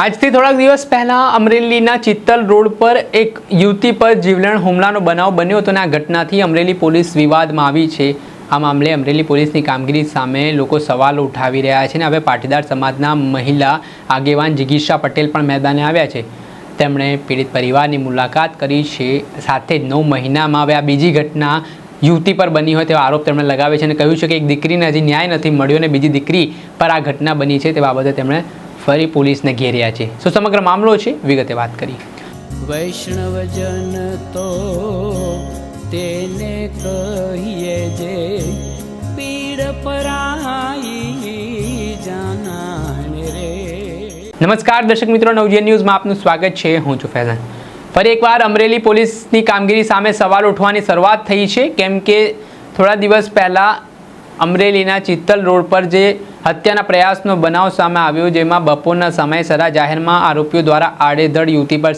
આજથી થોડાક દિવસ પહેલા અમરેલીના ચિત્તલ રોડ પર એક યુવતી પર જીવલેણ હુમલાનો બનાવ બન્યો હતો અને આ ઘટનાથી અમરેલી પોલીસ વિવાદમાં આવી છે. આ મામલે અમરેલી પોલીસની કામગીરી સામે લોકો સવાલો ઉઠાવી રહ્યા છે અને હવે પાટીદાર સમાજના મહિલા આગેવાન જિગીશા પટેલ પણ મેદાને આવ્યા છે. તેમણે પીડિત પરિવારની મુલાકાત કરી છે. સાથે જ નવ મહિનામાં હવે આ બીજી ઘટના યુવતી પર બની હોય તેવો આરોપ તેમણે લગાવે છે અને કહ્યું છે કે એક દીકરીને હજી ન્યાય નથી મળ્યો અને બીજી દીકરી પર આ ઘટના બની છે તે બાબતે તેમણે ફરી પોલીસને ઘેર્યા છે. શું સમગ્ર મામલો છે? વિગતે વાત કરી. વૈષ્ણવજન તો તેને કહીએ જે પીડ પરાઈ જાનાને રે. નમસ્કાર દર્શક મિત્રો નવજીવન ન્યૂઝમાં આપનું સ્વાગત છે. હું છું ફૈઝાન. ફરી એકવાર અમરેલી પોલીસની કામગીરી સામે સવાલ ઉઠવાની શરૂઆત થઈ છે. કેમ કે થોડા દિવસ પહેલાં અમરેલીના ચિત્તલ રોડ પર જે હત્યાના પ્રયાસનો બનાવ સામે આવ્યો, જેમાં બપોરના સમયે સરા જાહેરમાં આરોપીઓ દ્વારા આડેધડ યુવતી પર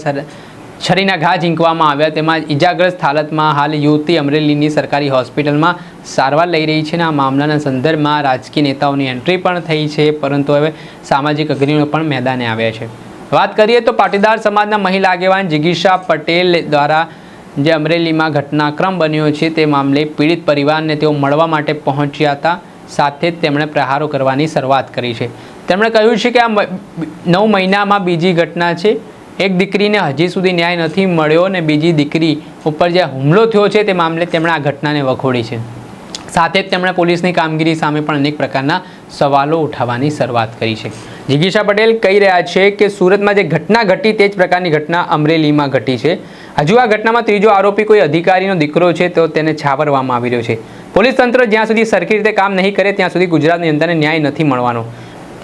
છરીના ઘા ઝીંકવામાં આવ્યા. તેમાં ઇજાગ્રસ્ત હાલતમાં હાલ યુવતી અમરેલીની સરકારી હોસ્પિટલમાં સારવાર લઈ રહી છે અને આ મામલાના સંદર્ભમાં રાજકીય નેતાઓની એન્ટ્રી પણ થઈ છે, પરંતુ હવે સામાજિક અગ્રણીઓ પણ મેદાને આવ્યા છે. વાત કરીએ તો પાટીદાર સમાજના મહિલા આગેવાન જિગીશા પટેલ દ્વારા જે અમરેલીમાં ઘટનાક્રમ બન્યો છે, તે મામલે પીડિત પરિવારને તેઓ મળવા માટે પહોંચ્યા હતા. સાથે જ તેમણે પ્રહારો કરવાની શરૂઆત કરી છે. તેમણે કહ્યું છે કે આ નવ મહિનામાં બીજી ઘટના છે. એક દીકરીને હજી સુધી ન્યાય નથી મળ્યો અને બીજી દીકરી ઉપર જે હુમલો થયો છે, તે મામલે તેમણે આ ઘટનાને વખોડી છે. સાથે જ તેમણે પોલીસની કામગીરી સામે પણ અનેક પ્રકારના સવાલો ઉઠાવવાની શરૂઆત કરી છે. જિગીશા પટેલ કહી રહ્યા છે કે સુરતમાં જે ઘટના ઘટી, તે જ પ્રકારની ઘટના અમરેલીમાં ઘટી છે. હજુ આ ઘટનામાં ત્રીજો આરોપી કોઈ અધિકારીનો દીકરો છે તો તેને છાવરવામાં આવી રહ્યો છે. પોલીસ તંત્ર જ્યાં સુધી સરખી રીતે કામ નહીં કરે ત્યાં સુધી ગુજરાતની જનતાને ન્યાય નથી મળવાનો.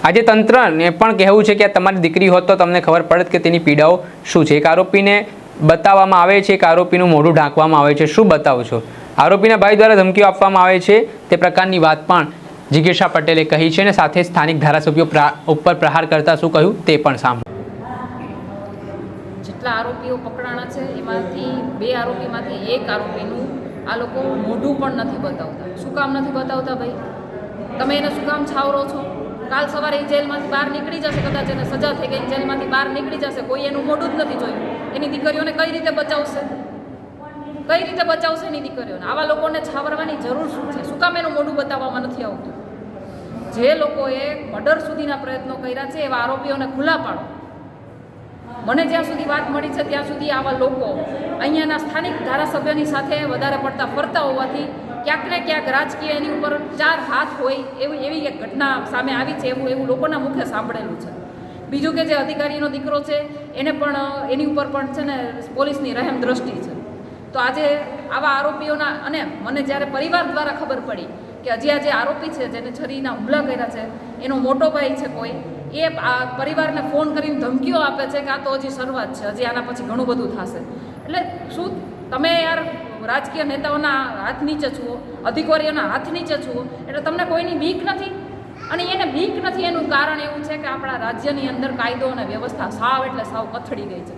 આજે તંત્રને પણ કહેવું છે કે આ તમારી દીકરી હોત તો તમને ખબર પડત કે તેની પીડાઓ શું છે. એક આરોપીને બતાવવામાં આવે છે, એક આરોપીનું મોઢું ઢાંકવામાં આવે છે. શું બતાવો છો? આરોપીના ભાઈ દ્વારા ધમકીઓ આપવામાં આવે છે. તે પ્રકારની વાત પણ જિગીશા પટેલે કહી છે અને સાથે સ્થાનિક ધારાસભ્યો પ્રા- ઉપર પ્રહાર કરતા શું કહ્યું તે પણ સાંભળો. જેટલા આરોપીઓ પકડાણા છે. એમાંથી બે આરોપીમાંથી એક આરોપીનું આ લોકો મોઢું પણ નથી બતાવતા. શું કામ નથી બતાવતા ભાઈ? તમે એને શું કામ છાવરો છો? કાલ સવારે એ જેલમાંથી બહાર નીકળી જશે કદાચ એને સજા થઈ ગઈ, જેલમાંથી બહાર નીકળી જશે, કોઈ એનું મોઢું જ નથી જોયું. એની દીકરીઓને કઈ રીતે બચાવશે? કઈ રીતે બચાવશે એની દીકરીઓને? આવા લોકોને છાવરવાની જરૂર શું છે? શું કામ એનું મોઢું બતાવવામાં નથી આવતું? જે લોકોએ મર્ડર સુધીના પ્રયત્નો કર્યા છે, એવા આરોપીઓને ખુલ્લા પાડો. મને જ્યાં સુધી વાત મળી છે, ત્યાં સુધી આવા લોકો અહીંયાના સ્થાનિક ધારાસભ્યની સાથે વધારે પડતા ફરતા હોવાથી ક્યાંક ને ક્યાંક રાજકીય એની ઉપર ચાર હાથ હોય એવી એવી એક ઘટના સામે આવી છે એવું એવું લોકોના મુખે સાંભળેલું છે. બીજું કે જે અધિકારીનો દીકરો છે, એને પણ, એની ઉપર પણ છે ને પોલીસની રહેમ દ્રષ્ટિ છે. તો આજે આવા આરોપીઓના, અને મને જ્યારે પરિવાર દ્વારા ખબર પડી કે હજી આ જે આરોપી છે, જેને છરીના હુમલા કર્યા છે, એનો મોટો ભાઈ છે કોઈ એ પરિવારને ફોન કરીને ધમકીઓ આપે છે કે આ તો હજી શરૂઆત છે, હજી આના પછી ઘણું બધું થશે. એટલે શું તમે યાર રાજકીય નેતાઓના હાથ નીચે છુઓ અધિકારીઓના હાથ નીચે છુઓ એટલે તમને કોઈની બીક નથી? અને એને બીક નથી, એનું કારણ એવું છે કે આપણા રાજ્યની અંદર કાયદો અને વ્યવસ્થા સાવ એટલે સાવ કથળી ગઈ છે.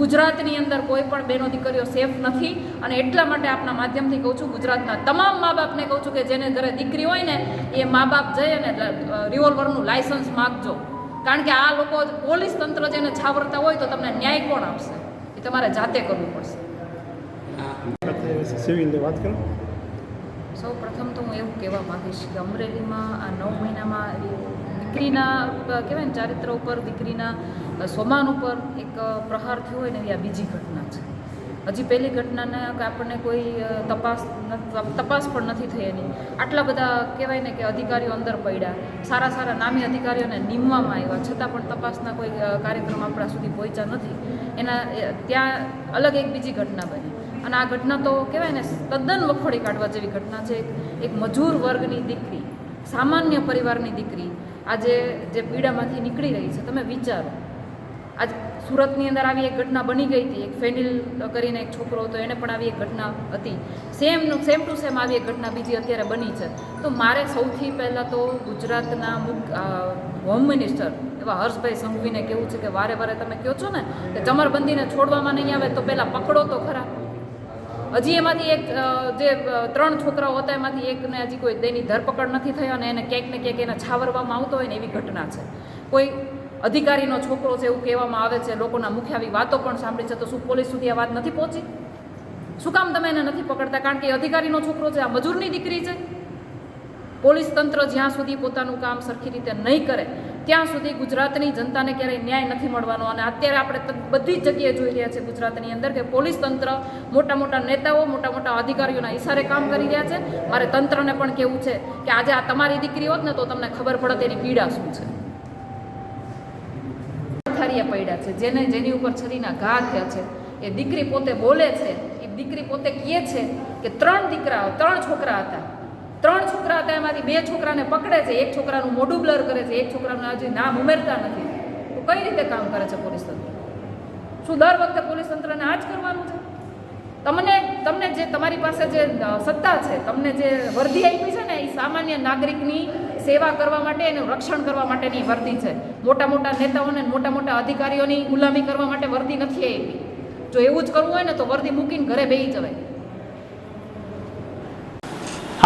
ગુજરાતની અંદર કોઈ પણ બેનો દીકરીઓ સેફ નથી, અને એટલા માટે આપના માધ્યમથી કહું છું, ગુજરાતના તમામ મા બાપને કહું છું કે જેને ઘરે દીકરી હોય ને, એ મા બાપ જઈ અને રિવોલ્વરનું લાયસન્સ માગજો. કારણ કે આ લોકો પોલીસ તંત્ર જેને છાવરતા હોય તો તમને ન્યાય કોણ આપશે? એ તમારે જાતે કરવું પડશે. વાત કરો. સૌ પ્રથમ તો હું એવું કહેવા માંગીશ કે અમરેલીમાં આ નવ મહિનામાં દીકરીના કહેવાય ને ચારિત્ર ઉપર દીકરીના સોમાન ઉપર એક પ્રહાર થયો હોય ને એવી આ બીજી ઘટના છે. હજી પહેલી ઘટનાને આપણને કોઈ તપાસ તપાસ પણ નથી થઈ એની આટલા બધા કહેવાય ને કે અધિકારીઓ અંદર પડ્યા. સારા સારા નામી અધિકારીઓને નીમવામાં આવ્યા. છતાં પણ તપાસના કોઈ કાર્યક્રમ આપણા સુધી પહોંચ્યા નથી. એના ત્યાં અલગ એક બીજી ઘટના બની. અને આ ઘટના તો કહેવાય ને તદ્દન વખોડી કાઢવા જેવી ઘટના છે. એક મજૂર વર્ગની દીકરી, સામાન્ય પરિવારની દીકરી, આજે જે પીડામાંથી નીકળી રહી છે. તમે વિચારો. આજ સુરતની અંદર આવી એક ઘટના બની ગઈ હતી. એક ફેનિલ કરીને એક છોકરો હતો, એને પણ આવી એક ઘટના હતી. સેમ સેમ ટુ સેમ આવી એક ઘટના બીજી અત્યારે બની છે. તો મારે સૌથી પહેલાં તો ગુજરાતના હોમ મિનિસ્ટર એવા હર્ષભાઈ સંઘવીને કેવું છે કે વારે વારે તમે કહો છો ને, કે ચમરબંધીને છોડવામાં નહીં આવે તો પહેલાં પકડો તો ખરા. હજી એમાંથી એક જે ત્રણ છોકરાઓ હતા એમાંથી એકને હજી કોઈ તેની ધરપકડ નથી થઈ અને એને ક્યાંક ને ક્યાંક એને છાવરવામાં આવતો હોય ને એવી ઘટના છે. કોઈ અધિકારીનો છોકરો છે એવું કહેવામાં આવે છે, લોકોના મુખ્ય આવી વાતો પણ સાંભળી છે, તો શું પોલીસ સુધી આ વાત નથી પહોંચી? શું કામ તમે એને નથી પકડતા? કારણ કે અધિકારીનો છોકરો છે, આ મજૂરની દીકરી છે. પોલીસ તંત્ર જ્યાં સુધી પોતાનું કામ સરખી રીતે નહીં કરે, ત્યાં સુધી ગુજરાતની જનતાને ક્યારેય ન્યાય નથી મળવાનો. અને અત્યારે આપણે બધી જ જગ્યાએ જોઈ રહ્યા છે ગુજરાતની અંદર કે પોલીસ તંત્ર મોટા મોટા નેતાઓ, મોટા મોટા અધિકારીઓના ઇશારે કામ કરી રહ્યા છે. મારે તંત્રને પણ કહેવું છે કે આજે આ તમારી દીકરી હોત ને તો તમને ખબર પડત એની પીડા શું છે. પથારીએ પડ્યા છે. જેને જેની ઉપર છરીના ઘા થયા છે. એ દીકરી પોતે બોલે છે. એ દીકરી પોતે કહે છે કે ત્રણ દીકરાઓ, ત્રણ છોકરા હતા. ત્રણ છોકરા હતા, એમાંથી બે છોકરાને પકડે છે. એક છોકરાનું મોઢું બ્લર કરે છે. એક છોકરાનું હજી નામ ઉમેરતા નથી. તો કઈ રીતે કામ કરે છે પોલીસ તંત્ર? શું દર વખતે પોલીસ તંત્રને આ જ કરવાનું છે? તમને તમને જે તમારી પાસે જે સત્તા છે, તમને જે વર્દી આપી છે ને, એ સામાન્ય નાગરિકની સેવા કરવા માટે એનું રક્ષણ કરવા માટેની વર્દી છે. મોટા મોટા નેતાઓને મોટા મોટા અધિકારીઓની ગુલામી કરવા માટે વર્દી નથી આપી. જો એવું જ કરવું હોય ને તો વર્દી મૂકીને ઘરે બેસી જવાય.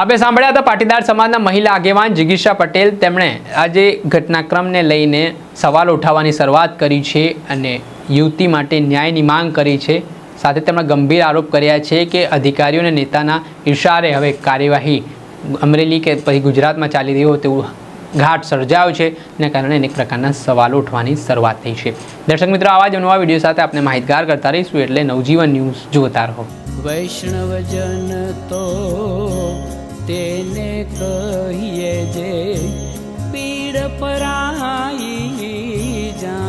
આપણે સાંભળ્યા હતા. પાટીદાર સમાજના મહિલા આગેવાન જિગીષા પટેલ. તેમણે આજે ઘટનાક્રમને લઈને સવાલ ઉઠાવવાની શરૂઆત કરી છે અને યુવતી માટે ન્યાયની માંગ કરી છે. સાથે તેમણે ગંભીર આરોપ કર્યા છે કે અધિકારીઓ અને નેતાના ઇશારે હવે કાર્યવાહી અમરેલી કે પછી ગુજરાતમાં ચાલી રહ્યો તેવું ઘાટ સર્જાયો છે એના કારણે અનેક પ્રકારના સવાલો ઉઠવાની શરૂઆત થઈ છે. દર્શક મિત્રો, આવા જ નવા વીડિયો સાથે આપણે માહિતગાર કરતા રહીશું એટલે નવજીવન ન્યૂઝ જોતા રહો. વૈષ્ણવજન તો તેને કહીએ જે પીડ પરાઈ જાના